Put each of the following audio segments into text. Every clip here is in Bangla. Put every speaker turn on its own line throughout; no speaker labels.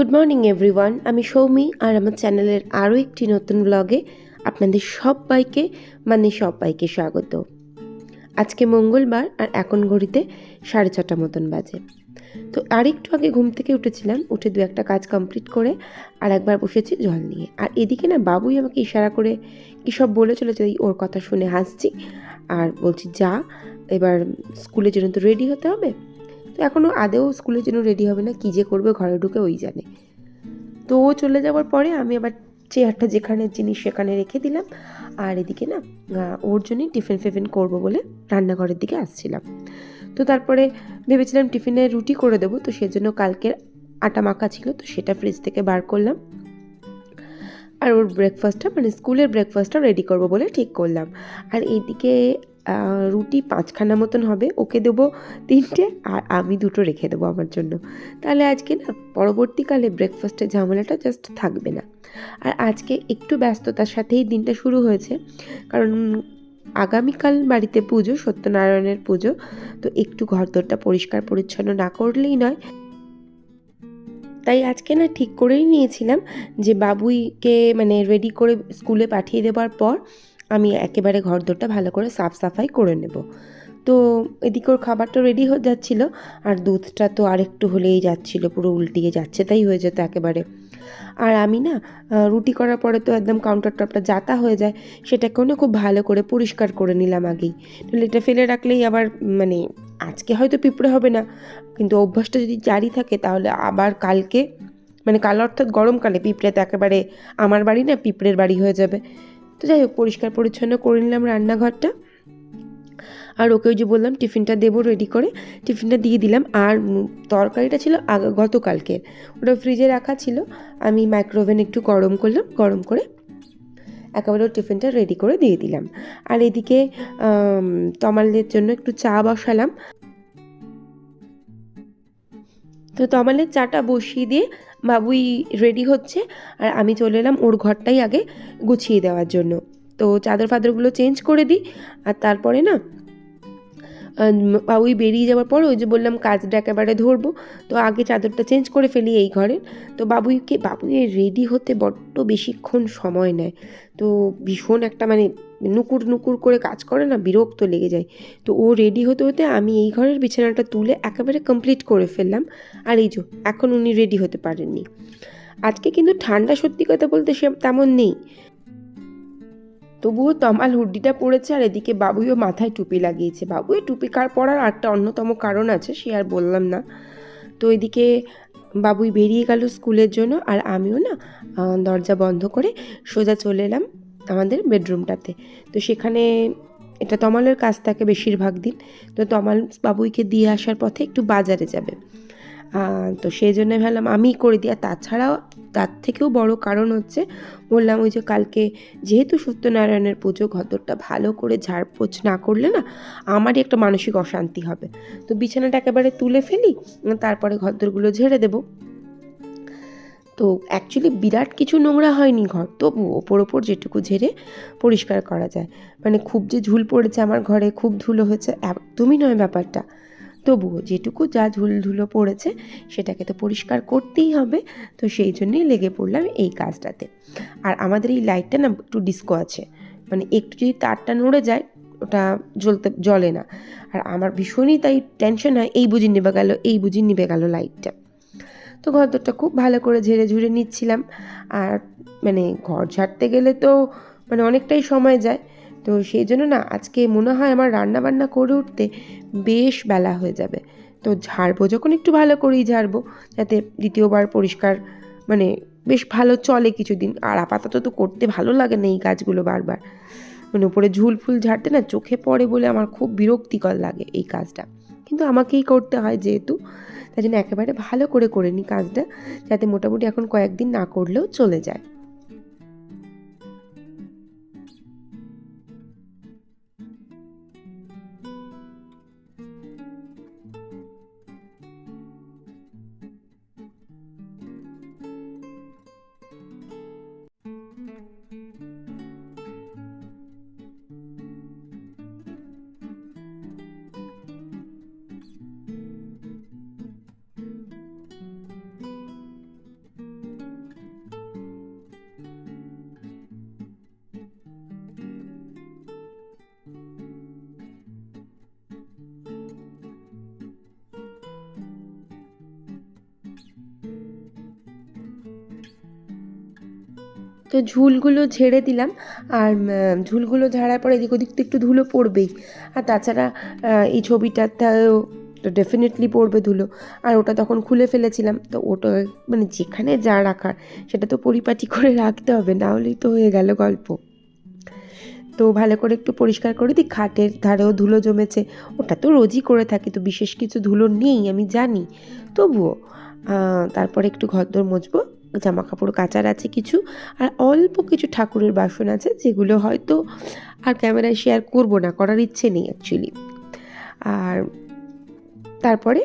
গুড মর্নিং এভরিওয়ান আমি সৌমি, আর আমার চ্যানেলের আরও একটি নতুন ব্লগে আপনাদের সবাইকে মানে সবাইকে স্বাগত। আজকে মঙ্গলবার, আর এখন ঘড়িতে সাড়ে ছটা মতন বাজে। তো আর একটু আগে ঘুম থেকে উঠেছিলাম, উঠে দু একটা কাজ কমপ্লিট করে, আর একবার বসেছি জল নিয়ে। আর এদিকে না, বাবুই আমাকে ইশারা করে কী সব বলে চলেছে ওর কথা শুনে হাসছি। আর বলছি, যা, এবার স্কুলের জন্য তো রেডি হতে হবে। তো এখনও আদেও স্কুলের জন্য রেডি হবে না, কী যে করবে, ঘরে ঢুকে ওই জানে। তো ও চলে যাওয়ার পরে আমি আবার চেয়ারটা যেখানে জিনিস সেখানে রেখে দিলাম। আর এদিকে না ওর জন্যই টিফিন ফিফিন করব বলে রান্নাঘরের দিকে আসছিলাম। তো তারপরে ভেবেছিলাম টিফিনে রুটি করে দেবো, তো সেজন্য কালকের আটা মাখা ছিল, তো সেটা ফ্রিজ থেকে বার করলাম। আর ওর ব্রেকফাস্টটা মানে স্কুলের ব্রেকফাস্টটা রেডি করব বলে ঠিক করলাম। আর এইদিকে রুটি পাঁচখানা মতন হবে, ওকে দেবো তিনটে আর আমি দুটো রেখে দেবো আমার জন্য। তাহলে আজকে না, পরবর্তীকালে ব্রেকফাস্টের ঝামেলাটা জাস্ট থাকবে না। আর আজকে একটু ব্যস্ততার সাথেই দিনটা শুরু হয়েছে, কারণ আগামীকাল বাড়িতে পুজো, সত্যনারায়ণের পুজো, তো একটু ঘরদোরটা পরিষ্কার পরিচ্ছন্ন না করলেই নয়। তাই আজকে না ঠিক করেই নিয়েছিলাম যে বাবুইকে মানে রেডি করে স্কুলে পাঠিয়ে দেওয়ার পর আমি একেবারে ঘরদোরটা ভালো করে সাফ সাফাই করে নেব। তো এদিকে ওর খাবারটা রেডি হয়ে যাচ্ছিল, আর দুধটা তো আরেকটু হলেই যাচ্ছিল, পুরো উল্টিয়ে যাচ্ছে, তাই হয়ে যেত একেবারে। আর আমি না রুটি করার পরে তো একদম কাউন্টার টপটা যাতা হয়ে যায়, সেটাকেও না খুব ভালো করে পরিষ্কার করে নিলাম আগেই। তাহলে এটা ফেলে রাখলেই আবার মানে আজকে হয়তো পিঁপড়ে হবে না, কিন্তু অভ্যাসটা যদি জারি থাকে তাহলে আবার কালকে মানে কাল অর্থাৎ গরমকালে পিঁপড়ে তো একেবারে আমার বাড়ি না পিঁপড়ের বাড়ি হয়ে যাবে। তো যাই হোক পরিষ্কার পরিচ্ছন্ন করে নিলাম রান্নাঘরটা। আর ওকে ওই যে বললাম টিফিনটা দেবো রেডি করে। টিফিনটা দিয়ে দিলাম। আর তরকারিটা ছিল গতকালকের। ওটা ফ্রিজে রাখা ছিল। আমি মাইক্রোওভেন একটু গরম করলাম গরম করে একেবারে টিফিনটা রেডি করে দিয়ে দিলাম। আর এদিকে আম, তমালের জন্য একটু চা বসালাম। তো তমালের চাটা বসিয়ে দিয়ে বাবুই রেডি হচ্ছে আর আমি চলে এলাম ওর ঘরটাই আগে গুছিয়ে দেওয়ার জন্য। তো চাদর ফাদরগুলো চেঞ্জ করে দিই আর তারপরে না বাবুই বেরিয়ে যাওয়ার পর ওই যে বললাম কাজটা একেবারে ধরবো, তো আগে চাদরটা চেঞ্জ করে ফেলি এই ঘরের তো বাবুইকে বাবুই রেডি হতে বড্ড বেশিক্ষণ সময় নেয়। তো ভীষণ একটা মানে নুকুর নুকুর করে কাজ করে না, বিরক্ত লেগে যায়। তো ও রেডি হতে হতে আমি এই ঘরের বিছানাটা তুলে একেবারে কমপ্লিট করে ফেললাম। আর এই যে, এখন উনি রেডি হতে পারেননি। আজকে কিন্তু ঠান্ডা সত্যি কথা বলতে সে তেমন নেই। তবুও তমাল হুড্ডিটা পড়েছে আর এদিকে বাবুইও মাথায় টুপি লাগিয়েছে। বাবুই টুপি কার পরার একটা অন্যতম কারণ আছে, সে আর বললাম না। তো এদিকে বাবুই বেরিয়ে গেল স্কুলের জন্য আর আমিও না দরজা বন্ধ করে সোজা চলে এলাম। আমাদের বেডরুমটাতে। তো সেখানে এটা তমালের কাজ থাকে বেশিরভাগ দিন। তো তমাল বাবুইকে দিয়ে আসার পথে একটু বাজারে যাবে। তো সেই জন্য ভাবলাম আমিই করে দিই। আর তাছাড়াও তার থেকেও বড় কারণ হচ্ছে, বললাম ওই যে কালকে যেহেতু সত্যনারায়ণের পুজো ঘরদোরটা ভালো করে ঝাড়পোছ না করলে না আমারই একটা মানসিক অশান্তি হবে। তো বিছানাটা একেবারে তুলে ফেলি, তারপরে ঘরদোরগুলো ঝেড়ে দেবো। তো অ্যাকচুয়ালি বিরাট কিছু নোংরা হয়নি ঘর। তবু ওপর ওপর যেটুকু ঝেড়ে পরিষ্কার করা যায়। মানে খুব যে ঝুল পড়েছে আমার ঘরে, খুব ধুলো হয়েছে, একদমই নয় ব্যাপারটা। তবুও যেটুকু যা ঝুল ধুলো পড়েছে, সেটাকে তো পরিষ্কার করতেই হবে। তো সেই জন্যেই লেগে পড়লাম এই কাজটাতে। আর আমাদের এই লাইটটা না একটু ডিস্কো আছে। মানে একটু যদি তারটা নড়ে যায়, ওটা জ্বলতে, জ্বলে না। আর আমার ভীষণই তাই টেনশন হয়, এই বুঝি নিভে গেল, এই বুঝি নিভে গেল লাইটটা তো ঘরদোরটা খুব ভালো করে ঝেড়ে ঝুড়ে নিচ্ছিলাম। আর মানে ঘর ঝাড়তে গেলে তো মানে অনেকটাই সময় যায়। তো সেই জন্য না আজকে মনে হয় আমার রান্না বান্না করে উঠতে বেশ বেলা হয়ে যাবে। তো ঝাড়বো, যখন একটু ভালো করেই ঝাড়বো, যাতে দ্বিতীয়বার পরিষ্কার মানে বেশ ভালো চলে কিছুদিন। আর আপাতত তো করতে ভালো লাগে না এই কাজগুলো বারবার। মানে উপরে ঝুল ফুল ঝাড়তে না চোখে পড়ে বলে আমার খুব বিরক্তিকর লাগে এই কাজটা। কিন্তু আমাকেই করতে হয় যেহেতু। তাই জন্য একেবারে ভালো করে করে নিই কাজটা, যাতে মোটামুটি এখন কয়েকদিন না করলেও চলে যায়। তো ঝুলগুলো ঝেড়ে দিলাম। আর ঝুলগুলো ঝাড়ার পর এদিক ওদিক তো একটু ধুলো পড়বেই। আর তাছাড়া এই ছবিটাতেও তো ডেফিনেটলি পড়বে ধুলো। আর ওটা তখন খুলে ফেলেছিলাম। তো ওটা মানে যেখানে যা রাখার, সেটা তো পরিপাটি করে রাখতে হবে, না হলেই তো হয়ে গেল গল্প। তো ভালো করে একটু পরিষ্কার করে দিই। খাটের ধারেও ধুলো জমেছে। ওটা তো রোজই করে থাকি, তো বিশেষ কিছু ধুলো নেই, আমি জানি। তবুও তারপরে একটু ঘরদোর মুছবো জামা কাপড় কাচার আছে কিছু, আর অল্প কিছু ঠাকুরের বাসন আছে যেগুলো হয়তো আর ক্যামেরায় শেয়ার করব না, করার ইচ্ছে নেই অ্যাকচুয়ালি আর তারপরে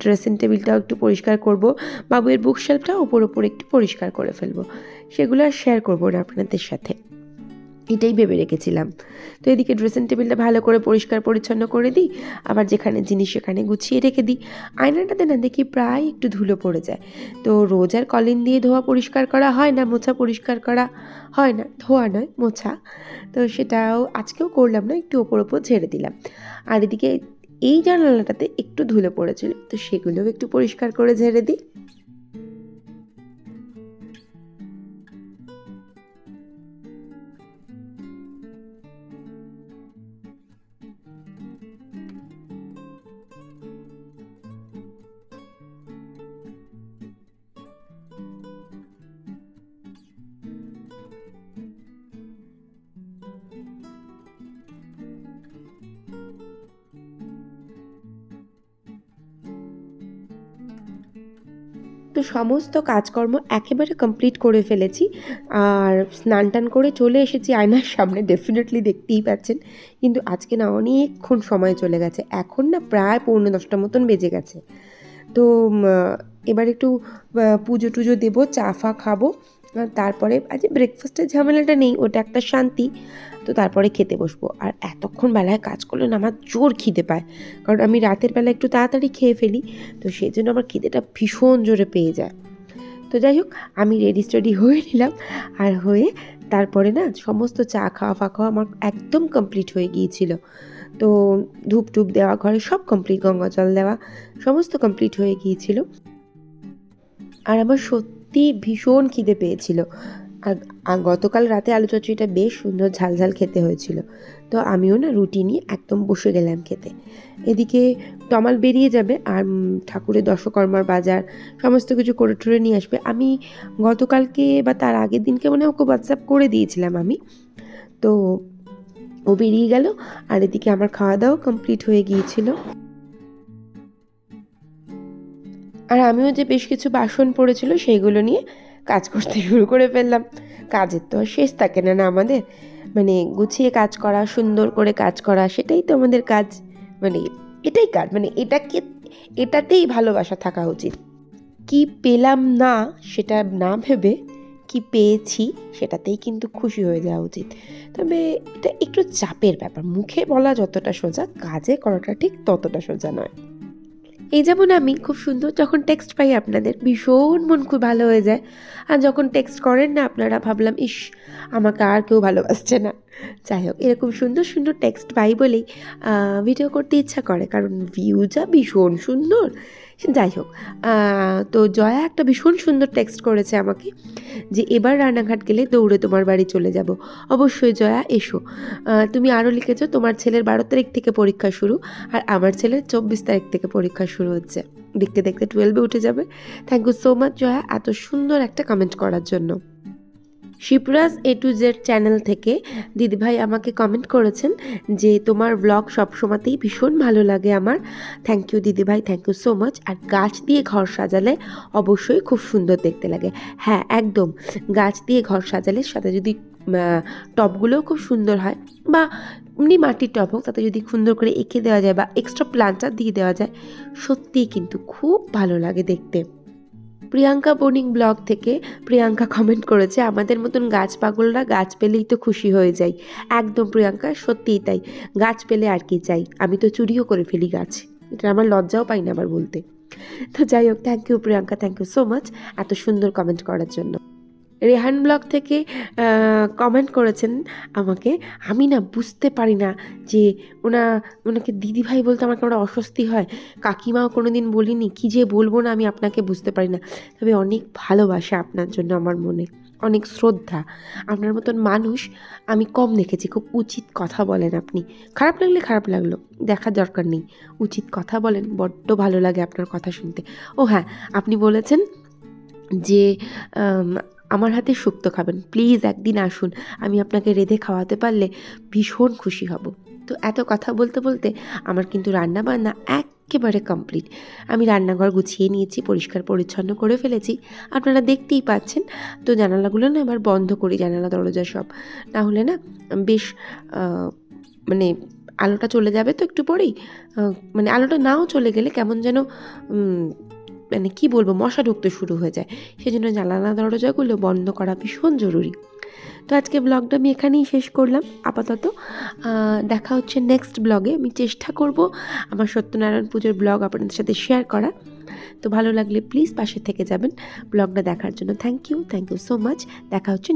ড্রেসিং টেবিলটাও একটু পরিষ্কার করব, বাবুয়ের বুক শেলফটা ওপর ওপর একটু পরিষ্কার করে ফেলব, সেগুলো আর শেয়ার করব না আপনাদের সাথে। এটাই ভেবে রেখেছিলাম। তো এদিকে ড্রেসিং টেবিলটা ভালো করে পরিষ্কার পরিচ্ছন্ন করে দিই, আবার যেখানে জিনিস সেখানে গুছিয়ে রেখে দিই। আয়নাটাতে না দেখি প্রায় একটু ধুলো পড়ে যায়। তো রোজ আর কলিন দিয়ে ধোয়া পরিষ্কার করা হয় না, মোছা পরিষ্কার করা হয় না, ধোয়া নয়, মোছা। তো সেটাও আজকেও করলাম না, একটু ওপর ওপর ঝেড়ে দিলাম। আর এদিকে এই জানালাটাতে একটু ধুলো পড়েছিল, তো সেগুলোও একটু পরিষ্কার করে ঝেড়ে দিই। তো সমস্ত কাজকর্ম একেবারে কমপ্লিট করে ফেলেছি। আর স্নান টান করে চলে এসেছি আয়নার সামনে ডেফিনেটলি দেখতেই পাচ্ছেন। কিন্তু আজকে না অনেকক্ষণ সময় চলে গেছে। এখন না প্রায় পৌনে দশটা মতন বেজে গেছে। তো এবার একটু পুজো টুজো দেবো, চা ফা খাব। তারপরে আজ ব্রেকফাস্টের ঝামেলাটা নেই, ওটা একটা শান্তি। তো তারপরে খেতে বসবো। আর এতক্ষণ বেলায় কাজ করলে না আমার জোর খিদে পায়। কারণ আমি রাতের বেলা একটু তাড়াতাড়ি খেয়ে ফেলি। তো সেই জন্য আমার খিদেটা ভীষণ জোরে পেয়ে যায়। তো যাই হোক, আমি রেডি স্টেডি হয়ে নিলাম। আর হয়ে তারপরে না সমস্ত চা খাওয়া ফা খাওয়া আমার একদম কমপ্লিট হয়ে গিয়েছিল। তো ধূপ টুপ দেওয়া, ঘরে সব কমপ্লিট গঙ্গা জল দেওয়া, সমস্ত কমপ্লিট হয়ে গিয়েছিল। আর আমার সত্যি ভীষণ খিদে পেয়েছিল। আর গতকাল রাতে আলু চচ্চড়িটা বেশ সুন্দর ঝাল ঝাল খেতে হয়েছিল। তো আমিও না রুটি নিয়ে একদম বসে গেলাম খেতে। এদিকে তমাল বেরিয়ে যাবে আর ঠাকুরের দশকর্মার বাজার সমস্ত কিছু করে টরে নিয়ে আসবে। আমি গতকালকে বা তার আগের দিনকে মানে ওকে হোয়াটসঅ্যাপ করে দিয়েছিলাম আমি। তো ও বেরিয়ে গেল আর এদিকে আমার খাওয়া দাওয়া কমপ্লিট হয়ে গিয়েছিল। আর আমিও যে বেশ কিছু বাসন পড়েছিল সেইগুলো নিয়ে কাজ করতে শুরু করে ফেললাম। কাজের তো আর শেষ থাকে না না আমাদের। মানে গুছিয়ে কাজ করা, সুন্দর করে কাজ করা, সেটাই তো আমাদের কাজ। মানে এটাই কাজ মানে এটাকে, এটাতেই ভালোবাসা থাকা উচিত। কি পেলাম না সেটা না ভেবে কি পেয়েছি সেটাতেই কিন্তু খুশি হয়ে যাওয়া উচিত। তবে এটা একটু চাপের ব্যাপার, মুখে বলা যতটা সোজা, কাজে করাটা ঠিক ততটা সোজা নয়। এই যেমন আমি খুব সুন্দর যখন টেক্সট পাই আপনাদের, ভীষণ মন খুব ভালো হয়ে যায়। আর যখন টেক্সট করেন না আপনারা, ভাবলাম, ইস, আমাকে আর কেউ ভালোবাসছে না। যাই হোক, এরকম সুন্দর সুন্দর টেক্সট পাই বলেই ভিডিও করতে ইচ্ছা করে। কারণ ভিউ যা ভীষণ সুন্দর। যাই হোক তো জয়া একটা ভীষণ সুন্দর টেক্সট করেছে আমাকে যে এবার রানাঘাট গেলে দৌড়ে তোমার বাড়ি চলে যাব। অবশ্যই জয়া, এসো। তুমি আরও লিখেছো, তোমার ছেলের বারো তারিখ থেকে পরীক্ষা শুরু আর আমার ছেলের চব্বিশ তারিখ থেকে পরীক্ষা শুরু হচ্ছে। দেখতে দেখতে টুয়েলভে উঠে যাবে। Thank you so much Jaya, এত সুন্দর একটা কমেন্ট করার জন্য। Shivraj A to Z channel থেকে দিদিভাই আমাকে কমেন্ট করেছেন যে তোমার ব্লগ সবসময়তেই ভীষণ ভালো লাগে আমার। থ্যাংক ইউ দিদিভাই থ্যাংক ইউ সো মাচ আর গাছ দিয়ে ঘর সাজালে অবশ্যই খুব সুন্দর দেখতে লাগে। হ্যাঁ একদম। গাছ দিয়ে ঘর সাজালে সাথে যদি টবগুলোও খুব সুন্দর হয় বা এমনি মাটির টব হোক, তাতে যদি সুন্দর করে এঁকে দেওয়া যায় বা এক্সট্রা প্লান্টার দিয়ে দেওয়া যায়, সত্যিই কিন্তু খুব ভালো লাগে দেখতে। প্রিয়াঙ্কা বোনিং ব্লগ থেকে প্রিয়াঙ্কা কমেন্ট করেছে, আমাদের মতন গাছ পাগলরা গাছ পেলেই তো খুশি হয়ে যায় একদম প্রিয়াঙ্কা, সত্যিই তাই। গাছ পেলে আর কি চাই? আমি তো চুরিও করে ফেলি গাছ। এটা আমার লজ্জাও পাই না আবার বলতে। তো যাই হোক thank you Priyanka thank you so much এত সুন্দর কমেন্ট করার জন্য। রেহান ব্লগ থেকে কমেন্ট করেছেন আমাকে, আমি না বুঝতে পারি না যে ওনা, ওনাকে দিদিভাই বলতে আমার কেমন অস্বস্তি হয়। কাকিমাও কোনো দিন বলিনি, কী যে বলব না আমি আপনাকে বুঝতে পারি না। তবে অনেক ভালোবাসা আপনার জন্য আমার মনে, অনেক শ্রদ্ধা। আপনার মতন মানুষ আমি কম দেখেছি, খুব উচিত কথা বলেন আপনি। খারাপ লাগলে খারাপ লাগল দেখার দরকার নেই। উচিত কথা বলেন, বড্ড ভালো লাগে আপনার কথা শুনতে। ও হ্যাঁ আপনি বলেছেন যে আমার হাতে শুক্তো খাবেন। প্লিজ একদিন আসুন, আমি আপনাকে রেঁধে খাওয়াতে পারলে ভীষণ খুশি হব। তো এত কথা বলতে বলতে আমার কিন্তু রান্না বান্না একেবারে কমপ্লিট আমি রান্নাঘর গুছিয়ে নিয়েছি, পরিষ্কার পরিচ্ছন্ন করে ফেলেছি। আপনারা দেখতেই পাচ্ছেন, তো জানালাগুলো না এবার বন্ধ করি, জানালা দরজা সব। না হলে না বেশ মানে আলোটা চলে যাবে তো একটু পরেই। মানে আলোটা নাও চলে গেলে কেমন যেন মানে কি বলব, মশা ঢুকতে শুরু হয়ে যায়। সেই জন্য জানালা দরজাগুলো বন্ধ করা ভীষণ জরুরি। তো আজকে ব্লগটা আমি এখানেই শেষ করলাম। আপাতত দেখা হচ্ছে নেক্সট ব্লগে আমি চেষ্টা করব আমার সত্যনারায়ণ পুজোর ব্লগ আপনাদের সাথে শেয়ার করা তো ভালো লাগলে প্লিজ পাশে থেকে যাবেন। ব্লগটা দেখার জন্য thank you thank you so much দেখা হচ্ছে